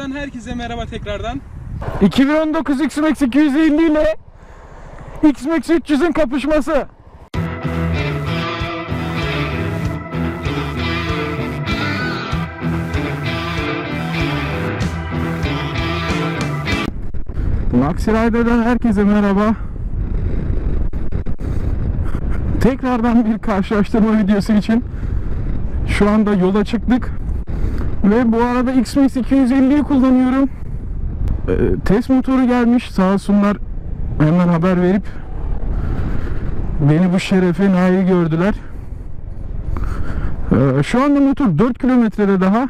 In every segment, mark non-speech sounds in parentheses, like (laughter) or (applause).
Rider'dan herkese merhaba tekrardan. 2019 X-Max 250 ile X-Max 300'ün kapışması. Maxi Rider'dan herkese merhaba. Tekrardan bir karşılaştırma videosu için şu anda yola çıktık. Ve bu arada X-Max 250'yi kullanıyorum. Ee, test motoru gelmiş. Sağ olsunlar hemen haber verip beni bu şerefe nail gördüler. Ee, şu anda motor 4 kilometrede daha.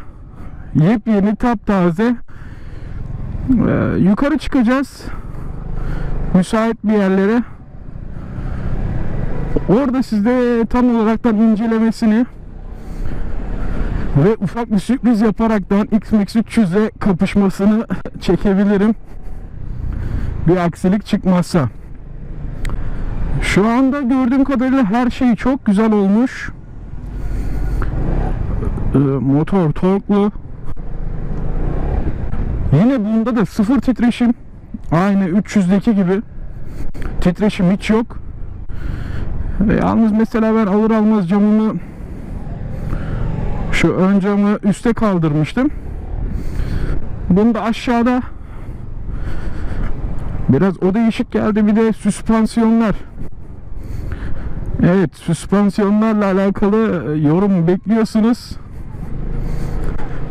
Yepyeni taptaze. Ee, yukarı çıkacağız. Müsait bir yerlere. Orada sizde tam olaraktan incelemesini ve ufak bir sürpriz yaparaktan X-Max 300'e kapışmasını (laughs) çekebilirim. Bir aksilik çıkmazsa. Şu anda gördüğüm kadarıyla her şey çok güzel olmuş. Ee, motor torklu. Yine bunda da sıfır titreşim. Aynı 300'deki gibi. Titreşim hiç yok. Ve yalnız mesela ben alır almaz camımı şu ön camı üste kaldırmıştım. Bunda aşağıda biraz o değişik geldi bir de süspansiyonlar. Evet süspansiyonlarla alakalı e, yorum bekliyorsunuz.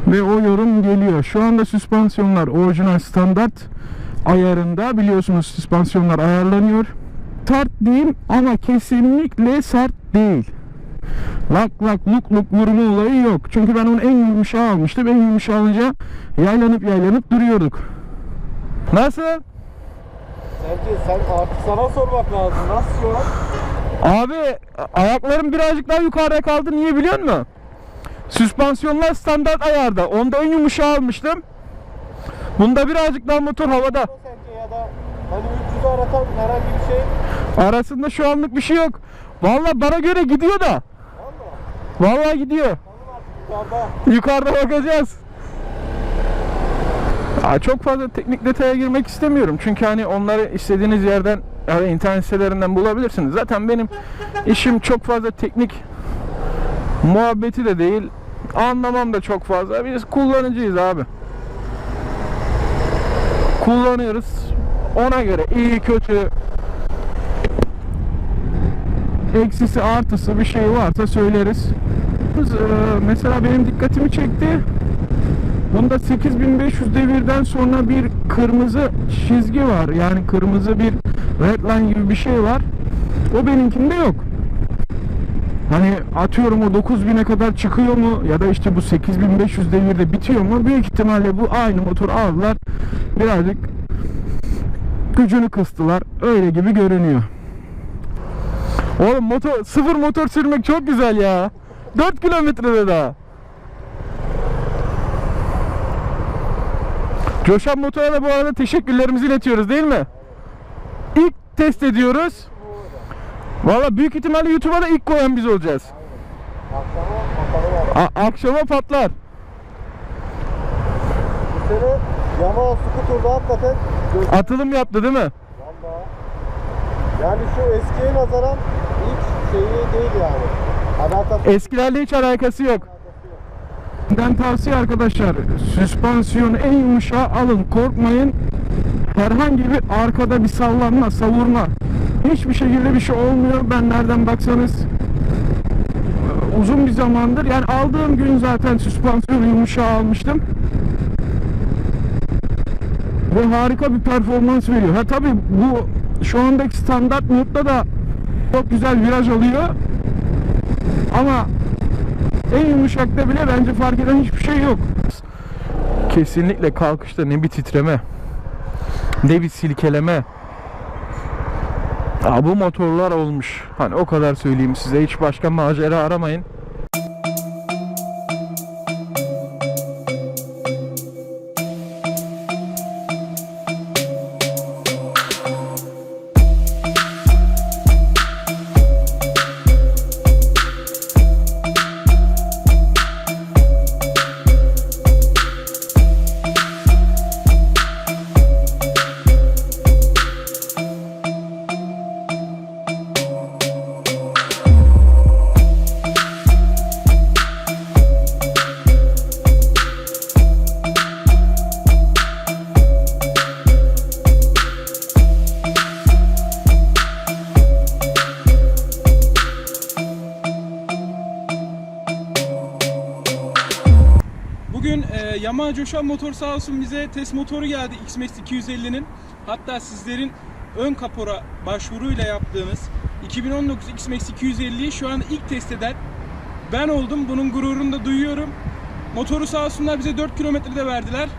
Ve o yorum geliyor. Şu anda süspansiyonlar orijinal standart ayarında biliyorsunuz süspansiyonlar ayarlanıyor. Sert diyeyim ama kesinlikle sert değil lak lak luk luk vurma olayı yok. Çünkü ben onu en yumuşağı almıştım. En yumuşağı alınca yaylanıp yaylanıp duruyorduk. Nasıl? Sence sen artık sana sormak lazım. Nasıl şu an? Abi ayaklarım birazcık daha yukarıda kaldı. Niye biliyor musun? Süspansiyonlar standart ayarda. Onda en yumuşağı almıştım. Bunda birazcık daha motor havada. Sence ya da hani 300'ü aratan herhangi bir şey Arasında şu anlık bir şey yok. Vallahi bana göre gidiyor da. Vallahi gidiyor. Yukarıda. Yukarıda bakacağız. Aa, çok fazla teknik detaya girmek istemiyorum. Çünkü hani onları istediğiniz yerden yani internet sitelerinden bulabilirsiniz. Zaten benim işim çok fazla teknik muhabbeti de değil. Anlamam da çok fazla. Biz kullanıcıyız abi. Kullanıyoruz. Ona göre iyi kötü eksisi artısı bir şey varsa söyleriz. Ee, Mesela benim dikkatimi çekti. Bunda 8500 devirden sonra bir kırmızı çizgi var. Yani kırmızı bir red line gibi bir şey var. O benimkinde yok. Hani atıyorum o 9000'e kadar çıkıyor mu ya da işte bu 8500 devirde bitiyor mu? Büyük ihtimalle bu aynı motor aldılar. Birazcık gücünü kıstılar. Öyle gibi görünüyor. Oğlum motor sıfır motor sürmek çok güzel ya. 4 kilometrede daha. Coşan Motor'a da bu arada teşekkürlerimizi iletiyoruz değil mi? İlk test ediyoruz. Valla büyük ihtimalle YouTube'a da ilk koyan biz olacağız. Akşama. A- akşama patlar. Bu sene Yamaha skuturda hakikaten. Atılım yaptı değil mi? Valla. Yani şu eskiye nazaran şeyi değil yani. Alakası Eskilerle hiç alakası yok. Ben tavsiye arkadaşlar süspansiyonu en yumuşağı alın korkmayın. Herhangi bir arkada bir sallanma savurma. Hiçbir şekilde bir şey olmuyor. Ben nereden baksanız e, uzun bir zamandır yani aldığım gün zaten süspansiyonu yumuşağı almıştım. Ve harika bir performans veriyor. Ha tabi bu şu andaki standart modda da çok güzel viraj alıyor ama en yumuşakta bile bence fark eden hiçbir şey yok. Kesinlikle kalkışta ne bir titreme, ne bir silkeleme. Aa, bu motorlar olmuş. Hani o kadar söyleyeyim size. Hiç başka macera aramayın. Coşan Motor sağ olsun bize test motoru geldi XMAX 250'nin. Hatta sizlerin ön kapora başvuruyla yaptığınız 2019 XMAX 250'yi şu an ilk test eden ben oldum. Bunun gururunu da duyuyorum. Motoru sağ olsunlar bize 4 kilometrede verdiler.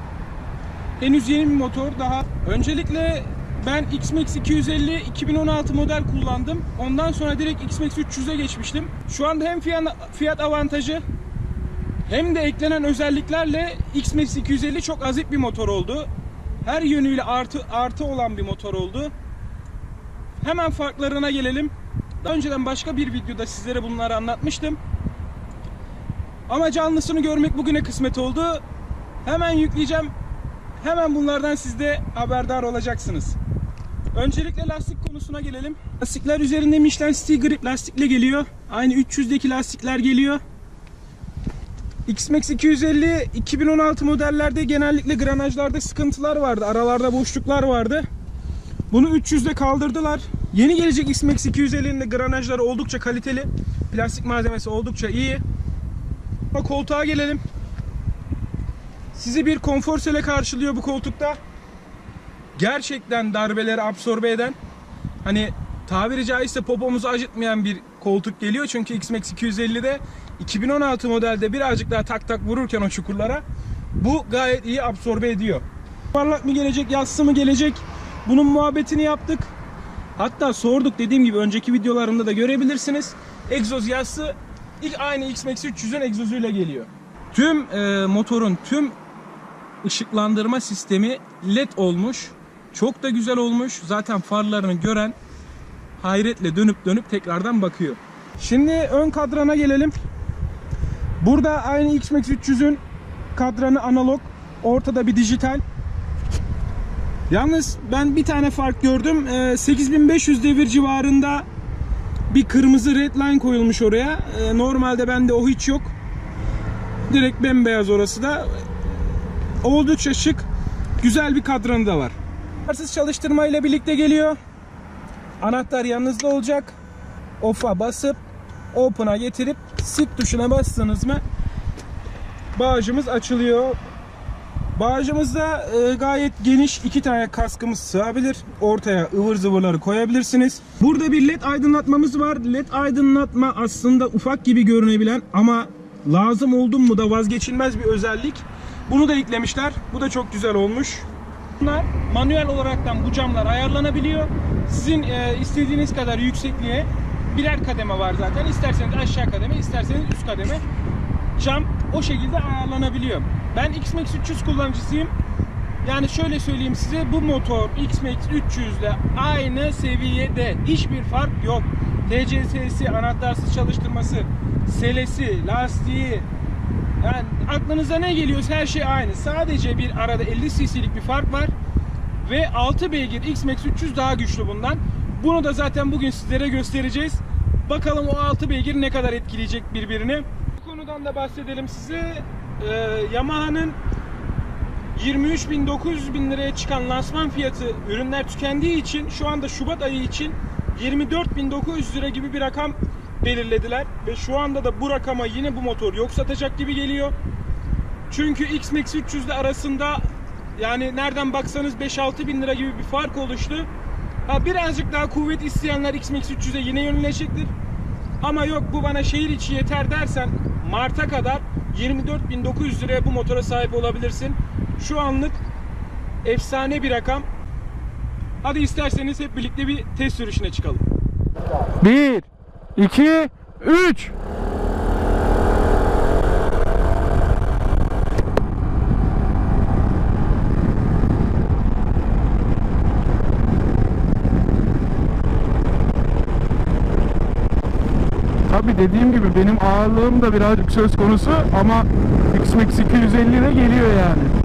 Henüz yeni bir motor daha. Öncelikle ben XMAX 250 2016 model kullandım. Ondan sonra direkt XMAX 300'e geçmiştim. Şu anda hem fiyat avantajı hem de eklenen özelliklerle XMAX 250 çok azip bir motor oldu. Her yönüyle artı artı olan bir motor oldu. Hemen farklarına gelelim. Daha önceden başka bir videoda sizlere bunları anlatmıştım. Ama canlısını görmek bugüne kısmet oldu. Hemen yükleyeceğim. Hemen bunlardan siz de haberdar olacaksınız. Öncelikle lastik konusuna gelelim. Lastikler üzerinde Michelin Steel Grip lastikle geliyor. Aynı 300'deki lastikler geliyor. XMAX 250 2016 modellerde genellikle granajlarda sıkıntılar vardı. Aralarda boşluklar vardı. Bunu 300'de kaldırdılar. Yeni gelecek XMAX 250'nin de granajları oldukça kaliteli. Plastik malzemesi oldukça iyi. Ama koltuğa gelelim. Sizi bir konfor sele karşılıyor bu koltukta. Gerçekten darbeleri absorbe eden hani tabiri caizse popomuzu acıtmayan bir koltuk geliyor. Çünkü XMAX 250'de 2016 modelde birazcık daha tak tak vururken o çukurlara bu gayet iyi absorbe ediyor. Parlak mı gelecek, yassı mı gelecek? Bunun muhabbetini yaptık. Hatta sorduk dediğim gibi önceki videolarımda da görebilirsiniz. Egzoz yassı ilk aynı XMAX 300'ün egzozuyla geliyor. Tüm e, motorun tüm ışıklandırma sistemi led olmuş. Çok da güzel olmuş. Zaten farlarını gören hayretle dönüp dönüp tekrardan bakıyor. Şimdi ön kadrana gelelim. Burada aynı XMAX 300'ün kadranı analog. Ortada bir dijital. Yalnız ben bir tane fark gördüm. Ee, 8500 devir civarında bir kırmızı red line koyulmuş oraya. Ee, Normalde bende o hiç yok. Direkt bembeyaz orası da. Oldukça şık. Güzel bir kadranı da var. Karsız çalıştırma ile birlikte geliyor. Anahtar yanınızda olacak. Off'a basıp Open'a getirip sit tuşuna bastınız mı bağcımız açılıyor. Bağcımızda e, gayet geniş iki tane kaskımız sığabilir. Ortaya ıvır zıvırları koyabilirsiniz. Burada bir led aydınlatmamız var. Led aydınlatma aslında ufak gibi görünebilen ama lazım oldum mu da vazgeçilmez bir özellik. Bunu da eklemişler. Bu da çok güzel olmuş. Bunlar manuel olaraktan bu camlar ayarlanabiliyor. Sizin e, istediğiniz kadar yüksekliğe birer kademe var zaten. İsterseniz aşağı kademe, isterseniz üst kademe. Cam o şekilde ayarlanabiliyor. Ben XMAX 300 kullanıcısıyım. Yani şöyle söyleyeyim size bu motor XMAX 300 ile aynı seviyede. Hiçbir fark yok. TCS'si, anahtarsız çalıştırması, selesi, lastiği, yani aklınıza ne geliyorsa her şey aynı. Sadece bir arada 50 cc'lik bir fark var. Ve 6 beygir XMAX 300 daha güçlü bundan. Bunu da zaten bugün sizlere göstereceğiz. Bakalım o 6 beygir ne kadar etkileyecek birbirini. Bu konudan da bahsedelim size. Ee, Yamaha'nın 23.000-900 bin liraya çıkan lansman fiyatı ürünler tükendiği için şu anda Şubat ayı için 24.900 lira gibi bir rakam belirlediler ve şu anda da bu rakama yine bu motor yok satacak gibi geliyor. Çünkü X-Max 300 ile arasında yani nereden baksanız 5-6 bin lira gibi bir fark oluştu. Ha birazcık daha kuvvet isteyenler X-Max 300'e yine yönelecektir. Ama yok bu bana şehir içi yeter dersen Mart'a kadar 24.900 liraya bu motora sahip olabilirsin. Şu anlık efsane bir rakam. Hadi isterseniz hep birlikte bir test sürüşüne çıkalım. 1 2 3 Tabi dediğim gibi benim ağırlığım da birazcık söz konusu ama XMAX 250 de geliyor yani.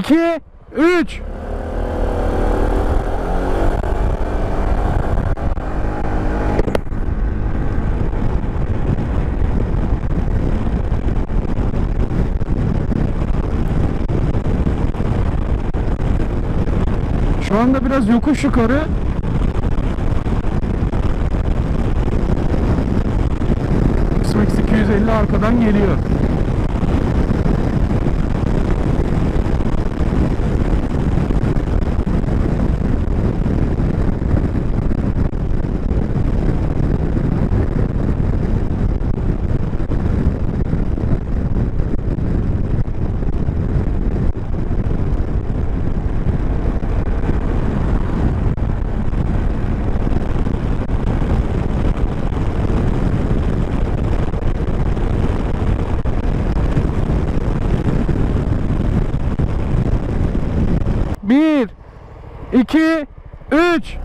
2 3 Şu anda biraz yokuş yukarı. X-Max 250 arkadan geliyor. 2, 3.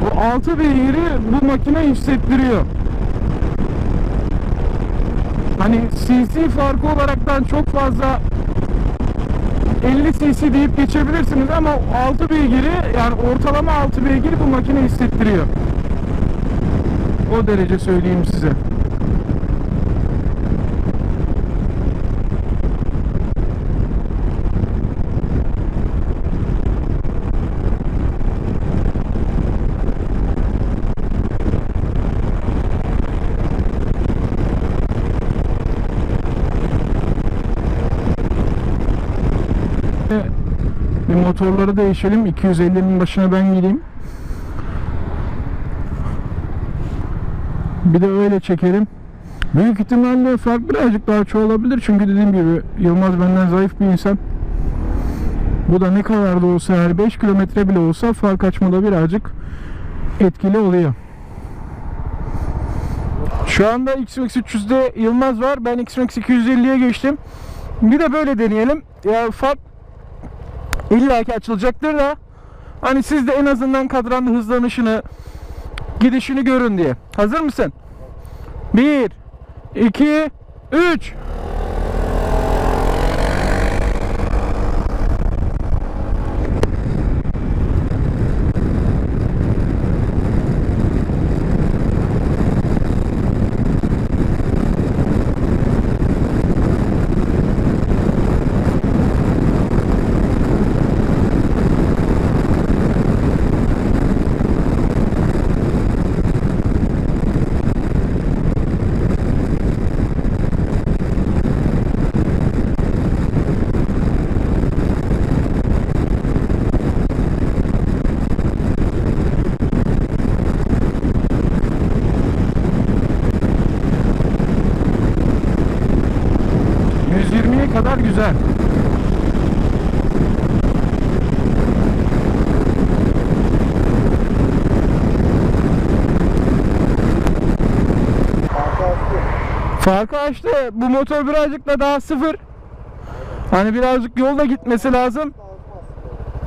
Bu altı beygiri bu makine hissettiriyor. Hani CC farkı olaraktan çok fazla 50 cc deyip geçebilirsiniz ama 6 beygiri yani ortalama 6 beygir bu makine hissettiriyor. O derece söyleyeyim size. Bir motorları değişelim. 250'nin başına ben gideyim. Bir de öyle çekelim. Büyük ihtimalle fark birazcık daha çoğalabilir. Çünkü dediğim gibi Yılmaz benden zayıf bir insan. Bu da ne kadar da olsa her 5 kilometre bile olsa fark açmada birazcık etkili oluyor. Şu anda XMAX 300'de Yılmaz var. Ben XMAX 250'ye geçtim. Bir de böyle deneyelim. Ya fark İlla ki açılacaktır da hani siz de en azından kadranın hızlanışını gidişini görün diye. Hazır mısın? 1 2 3 120'ye kadar güzel. Farkı açtı. Bu motor birazcık da daha sıfır. Hani birazcık yolda gitmesi lazım.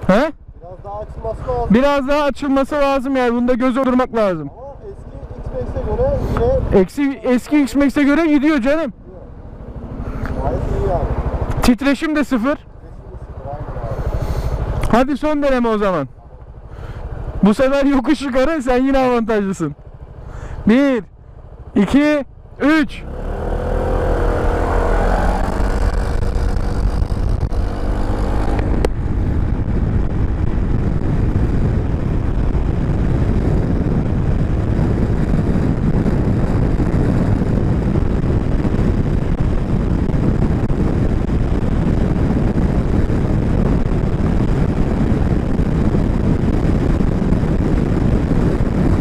He? Biraz daha açılması lazım. Biraz daha açılması lazım yani. Bunda göz durmak lazım. Ama eski X-Max'e göre yine Eksi, eski X-Max'e göre gidiyor canım. Titreşim de sıfır. Hadi son deneme o zaman. Bu sefer yokuş yukarı sen yine avantajlısın. 1 2 3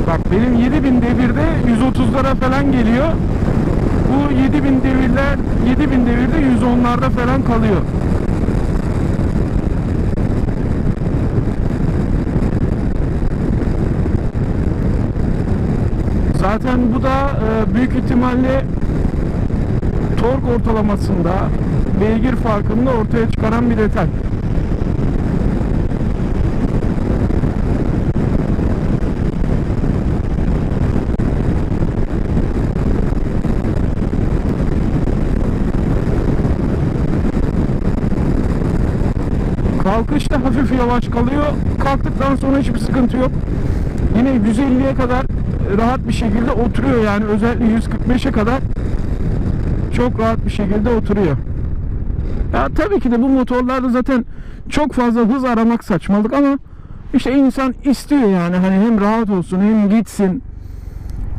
Bak benim 7000 devirde 130'lara falan geliyor. Bu 7000 devirler 7000 devirde 110'larda falan kalıyor. Zaten bu da e, büyük ihtimalle tork ortalamasında beygir farkını ortaya çıkaran bir detay. Kalkışta hafif yavaş kalıyor. Kalktıktan sonra hiçbir sıkıntı yok. Yine 150'ye kadar rahat bir şekilde oturuyor yani özellikle 145'e kadar çok rahat bir şekilde oturuyor. Ya tabii ki de bu motorlarda zaten çok fazla hız aramak saçmalık ama işte insan istiyor yani hani hem rahat olsun hem gitsin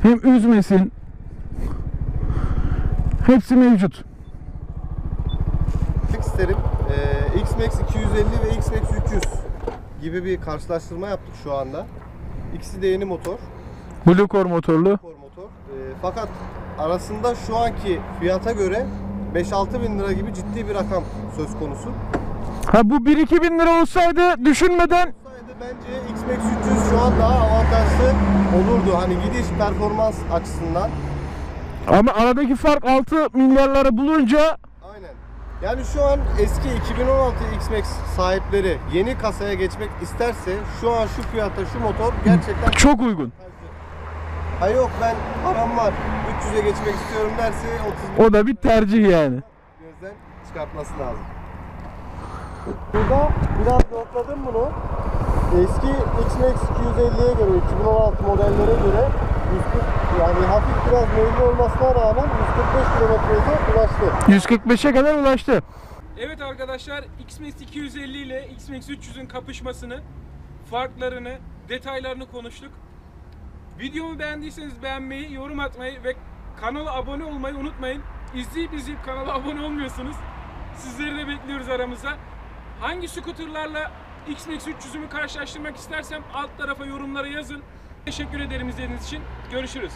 hem üzmesin. Hepsi mevcut. isterim. Ee, X-Max 250 ve X-Max 300 gibi bir karşılaştırma yaptık şu anda. İkisi de yeni motor. Blue Core motorlu. Motor motor. Ee, fakat arasında şu anki fiyata göre 5-6 bin lira gibi ciddi bir rakam söz konusu. Ha bu 1-2 bin lira olsaydı düşünmeden Olsaydı bence X-Max 300 şu an daha avantajlı olurdu. Hani gidiş performans açısından. ama aradaki fark 6 milyarları bulunca. Yani şu an eski 2016 X-Max sahipleri yeni kasaya geçmek isterse şu an şu fiyata şu motor gerçekten çok uygun. Ha yok ben param var 300'e geçmek istiyorum derse 30 bin O da bir tercih yani. gözden çıkartması lazım. Burada biraz notladım bunu. Eski X-Max 250'ye göre 2016 modellere göre 140 yani hafif biraz meyilli olmasına rağmen 145 kilometreye ulaştı. 145'e kadar ulaştı. Evet arkadaşlar XMAX 250 ile XMAX 300'ün kapışmasını, farklarını, detaylarını konuştuk. Videomu beğendiyseniz beğenmeyi, yorum atmayı ve kanala abone olmayı unutmayın. İzleyip izleyip kanala abone olmuyorsunuz. Sizleri de bekliyoruz aramıza. Hangi skuterlarla XMAX 300'ümü karşılaştırmak istersem alt tarafa yorumlara yazın. Teşekkür ederim izlediğiniz için. Görüşürüz.